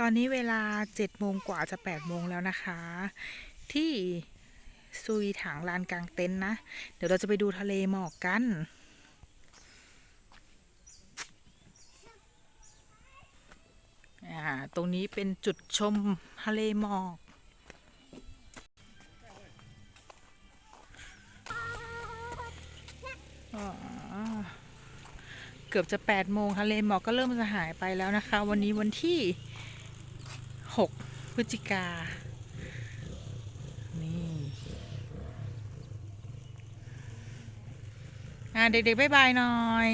ตอนนี้เวลาเจ็ดโมงกว่าจะแปดโมงแล้วนะคะ ที่ซุยถางลานกลางเต็นท์นะ เดี๋ยวเราจะไปดูทะเลหมอกกันอ่าตรงนี้เป็นจุดชมทะเลหมอก เกือบจะแปดโมงทะเลหมอกก็เริ่มจะหายไปแล้วนะคะ วันนี้วันที่ หกพฤศจิกา นี่อ่าเด็กๆบ๊ายบายหน่อย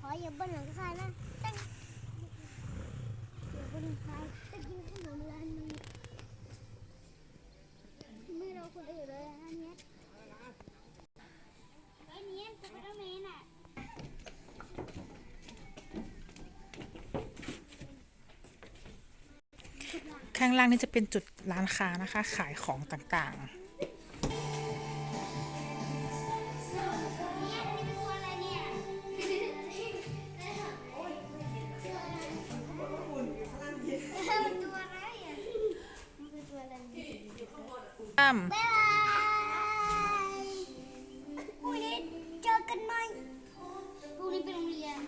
ขออย่าบนหลังคานะตั้งอย่าบนหลังคาจะกินขนมร้านนี้ ข้างล่างนี่จะเป็นจุดร้านค้านะคะ ขายของต่างๆามพรุ่งนี้เจอกันไหมพรุ่งนี้ไปโรงเรียน